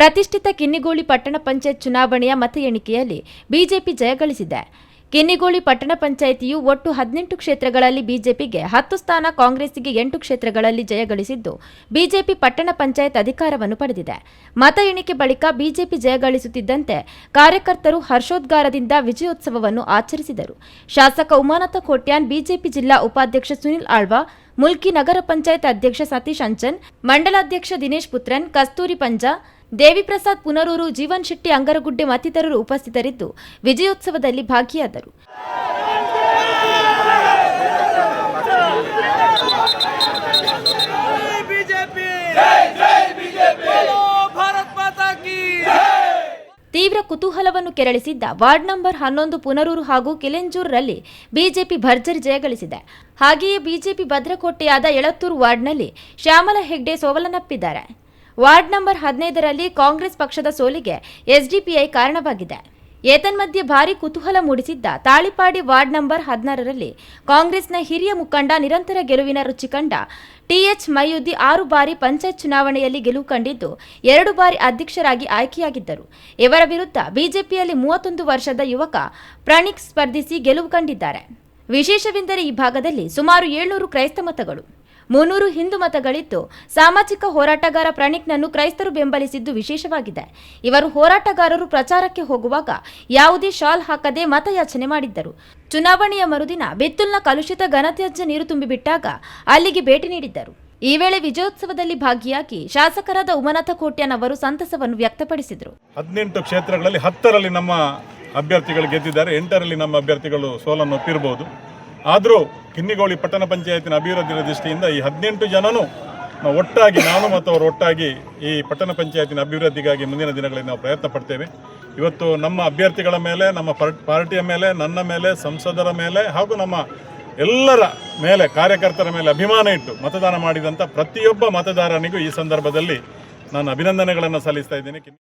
ಪ್ರತಿಷ್ಠಿತ ಕಿನ್ನಿಗೋಳಿ ಪಟ್ಟಣ ಪಂಚಾಯತ್ ಚುನಾವಣೆಯ ಮತ ಎಣಿಕೆಯಲ್ಲಿ ಬಿಜೆಪಿ ಜಯಗಳಿಸಿದೆ ಕಿನ್ನಿಗೋಳಿ ಪಟ್ಟಣ ಪಂಚಾಯಿತಿಯು ಒಟ್ಟು ಹದಿನೆಂಟು ಕ್ಷೇತ್ರಗಳಲ್ಲಿ ಬಿಜೆಪಿಗೆ ಹತ್ತು ಸ್ಥಾನ ಕಾಂಗ್ರೆಸ್ಗೆ ಎಂಟು ಕ್ಷೇತ್ರಗಳಲ್ಲಿ ಜಯಗಳಿಸಿದ್ದು ಬಿಜೆಪಿ ಪಟ್ಟಣ ಪಂಚಾಯತ್ ಅಧಿಕಾರವನ್ನು ಪಡೆದಿದೆ. ಮತ ಎಣಿಕೆ ಬಳಿಕ ಬಿಜೆಪಿ ಜಯಗಳಿಸುತ್ತಿದ್ದಂತೆ ಕಾರ್ಯಕರ್ತರು ಹರ್ಷೋದ್ಗಾರದಿಂದ ವಿಜಯೋತ್ಸವವನ್ನು ಆಚರಿಸಿದರು. ಶಾಸಕ ಉಮಾನಾಥ ಕೋಟ್ಯಾನ್, ಬಿಜೆಪಿ ಜಿಲ್ಲಾ ಉಪಾಧ್ಯಕ್ಷ ಸುನಿಲ್ ಆಳ್ವಾ, ಮುಲ್ಕಿ ನಗರ ಪಂಚಾಯತ್ ಅಧ್ಯಕ್ಷ ಸತೀಶ್ ಅಂಚನ್, ಮಂಡಲಾಧ್ಯಕ್ಷ ದಿನೇಶ್ ಪುತ್ರನ್, ಕಸ್ತೂರಿ ಪಂಜಾ ದೇವಿಪ್ರಸಾದ್ ಪುನರೂರು, ಜೀವನ್ ಶೆಟ್ಟಿ, ಅಂಗರಗುಡ್ಡೆ ಮತ್ತಿತರರು ಉಪಸ್ಥಿತರಿದ್ದು ವಿಜಯೋತ್ಸವದಲ್ಲಿ ಭಾಗಿಯಾದರು. ತೀವ್ರ ಕುತೂಹಲವನ್ನು ಕೆರಳಿಸಿದ್ದ ವಾರ್ಡ್ ನಂಬರ್ ಹನ್ನೊಂದು ಪುನರೂರು ಹಾಗೂ ಕಿಲೆಂಜೂರರಲ್ಲಿ ಬಿಜೆಪಿ ಭರ್ಜರಿ ಜಯಗಳಿಸಿದೆ. ಹಾಗೆಯೇ ಬಿಜೆಪಿ ಭದ್ರಕೋಟೆಯಾದ ಎಳತ್ತೂರು ವಾರ್ಡ್ನಲ್ಲಿ ಶ್ಯಾಮಲ ಹೆಗ್ಡೆ ಸೋವಲನಪ್ಪಿದ್ದಾರೆ. ವಾರ್ಡ್ ನಂಬರ್ ಹದಿನೈದರಲ್ಲಿ ಕಾಂಗ್ರೆಸ್ ಪಕ್ಷದ ಸೋಲಿಗೆ ಎಸ್ಡಿಪಿಐ ಕಾರಣವಾಗಿದೆ. ಏತನ್ಮಧ್ಯೆ ಭಾರಿ ಕುತೂಹಲ ಮೂಡಿಸಿದ್ದ ತಾಳಿಪಾಡಿ ವಾರ್ಡ್ ನಂಬರ್ ಹದಿನಾರರಲ್ಲಿ ಕಾಂಗ್ರೆಸ್ನ ಹಿರಿಯ ಮುಖಂಡ ನಿರಂತರ ಗೆಲುವಿನ ರುಚಿ ಕಂಡ ಟಿಎಚ್ ಮೈಯುದ್ದಿ ಆರು ಬಾರಿ ಪಂಚಾಯತ್ ಚುನಾವಣೆಯಲ್ಲಿ ಗೆಲುವು ಕಂಡಿದ್ದು ಎರಡು ಬಾರಿ ಅಧ್ಯಕ್ಷರಾಗಿ ಆಯ್ಕೆಯಾಗಿದ್ದರು. ಇವರ ವಿರುದ್ಧ ಬಿಜೆಪಿಯಲ್ಲಿ ಮೂವತ್ತೊಂದು ವರ್ಷದ ಯುವಕ ಪ್ರಣೀಕ್ ಸ್ಪರ್ಧಿಸಿ ಗೆಲುವು ಕಂಡಿದ್ದಾರೆ. ವಿಶೇಷವೆಂದರೆ ಈ ಭಾಗದಲ್ಲಿ ಸುಮಾರು ಏಳ್ನೂರು ಕ್ರೈಸ್ತ ಮತಗಳು. ಮುನ್ನೂರು ಹಿಂದೂ ಮತಗಳಿದ್ದು ಸಾಮಾಜಿಕ ಹೋರಾಟಗಾರ ಪ್ರಣಿಕ್ನನ್ನು ಕ್ರೈಸ್ತರು ಬೆಂಬಲಿಸಿದ್ದು ವಿಶೇಷವಾಗಿದೆ. ಇವರು ಹೋರಾಟಗಾರರು ಪ್ರಚಾರಕ್ಕೆ ಹೋಗುವಾಗ ಯಾವುದೇ ಶಾಲ್ ಹಾಕದೆ ಮತಯಾಚನೆ ಮಾಡಿದ್ದರು. ಚುನಾವಣೆಯ ಮರುದಿನ ಬೆತ್ತುಲ್ನ ಕಲುಷಿತ ಘನತ್ಯಾಜ್ಯ ನೀರು ತುಂಬಿಬಿಟ್ಟಾಗ ಅಲ್ಲಿಗೆ ಭೇಟಿ ನೀಡಿದ್ದರು. ಈ ವೇಳೆ ವಿಜಯೋತ್ಸವದಲ್ಲಿ ಭಾಗಿಯಾಗಿ ಶಾಸಕರಾದ ಉಮನಾಥ ಕೋಟ್ಯಾನ್ ಅವರು ಸಂತಸವನ್ನು ವ್ಯಕ್ತಪಡಿಸಿದರು. ಹದಿನೆಂಟು ಕ್ಷೇತ್ರಗಳಲ್ಲಿ ಹತ್ತರಲ್ಲಿ ನಮ್ಮ ಅಭ್ಯರ್ಥಿಗಳು ಗೆದ್ದಿದ್ದಾರೆ, ಎಂಟರಲ್ಲಿ ನಮ್ಮ ಅಭ್ಯರ್ಥಿಗಳು ಸೋಲನ್ನು ಒಪ್ಪಿರಬಹುದು ಆದರೂ ಕಿನ್ನಿಗೋಳಿ ಪಟ್ಟಣ ಪಂಚಾಯತಿನ ಅಭಿವೃದ್ಧಿಯ ದೃಷ್ಟಿಯಿಂದ ಈ ಹದಿನೆಂಟು ಜನನು ನಾವು ಒಟ್ಟಾಗಿ, ನಾನು ಮತ್ತು ಅವರು ಒಟ್ಟಾಗಿ ಈ ಪಟ್ಟಣ ಪಂಚಾಯತಿನ ಅಭಿವೃದ್ಧಿಗಾಗಿ ಮುಂದಿನ ದಿನಗಳಲ್ಲಿ ನಾವು ಪ್ರಯತ್ನ ಪಡ್ತೇವೆ. ಇವತ್ತು ನಮ್ಮ ಅಭ್ಯರ್ಥಿಗಳ ಮೇಲೆ, ನಮ್ಮ ಪಾರ್ಟ್- ಪಾರ್ಟಿಯ ಮೇಲೆ, ನನ್ನ ಮೇಲೆ, ಸಂಸದರ ಮೇಲೆ ಹಾಗೂ ನಮ್ಮ ಎಲ್ಲರ ಮೇಲೆ, ಕಾರ್ಯಕರ್ತರ ಮೇಲೆ ಅಭಿಮಾನ ಇಟ್ಟು ಮತದಾನ ಮಾಡಿದಂಥ ಪ್ರತಿಯೊಬ್ಬ ಮತದಾರನಿಗೂ ಈ ಸಂದರ್ಭದಲ್ಲಿ ನಾನು ಅಭಿನಂದನೆಗಳನ್ನು ಸಲ್ಲಿಸ್ತಾ ಇದ್ದೇನೆ.